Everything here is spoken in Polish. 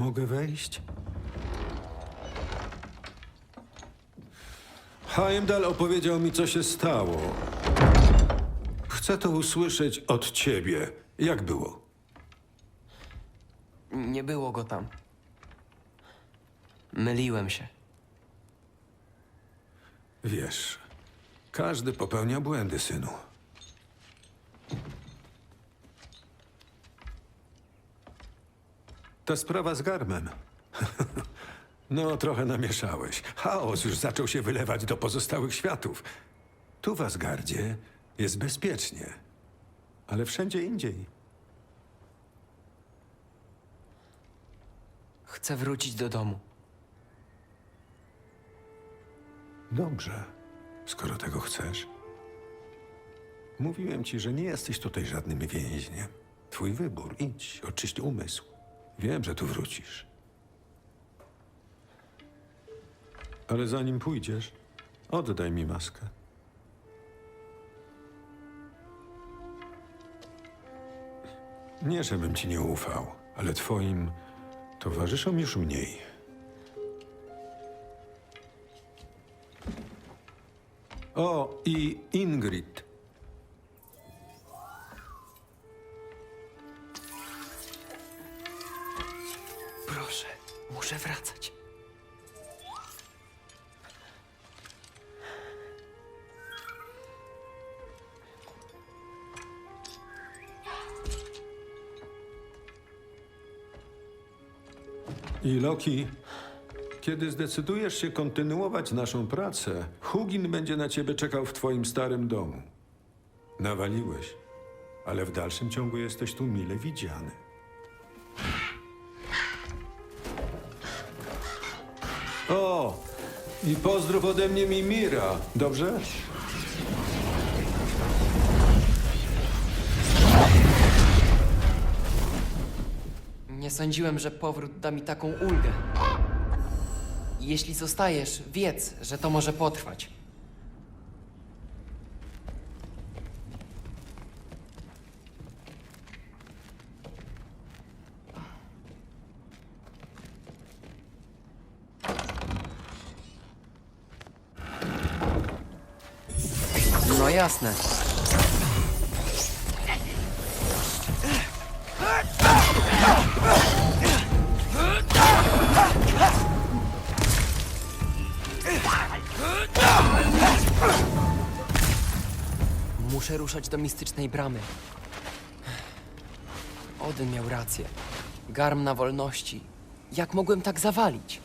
Mogę wejść? Heimdall opowiedział mi, co się stało. Chcę to usłyszeć od ciebie. Jak było? Nie było go tam. Myliłem się. Wiesz, każdy popełnia błędy, synu. Ta sprawa z garmem. No, trochę namieszałeś. Chaos już zaczął się wylewać do pozostałych światów. Tu w Asgardzie jest bezpiecznie, ale wszędzie indziej. Chcę wrócić do domu. Dobrze, skoro tego chcesz. Mówiłem ci, że nie jesteś tutaj żadnym więźniem. Twój wybór. Idź, oczyść umysł. Wiem, że tu wrócisz. Ale zanim pójdziesz, oddaj mi maskę. Nie, żebym ci nie ufał, ale twoim towarzyszom już mniej. O, i Ingrid. Muszę wracać. I Loki, kiedy zdecydujesz się kontynuować naszą pracę, Hugin będzie na ciebie czekał w twoim starym domu. Nawaliłeś, ale w dalszym ciągu jesteś tu mile widziany. O, i pozdrów ode mnie Mimira, dobrze? Nie sądziłem, że powrót da mi taką ulgę. Jeśli zostajesz, wiedz, że to może potrwać. Jasne. Muszę ruszać do mistycznej bramy. Odyn miał rację. Garm na wolności. Jak mogłem tak zawalić?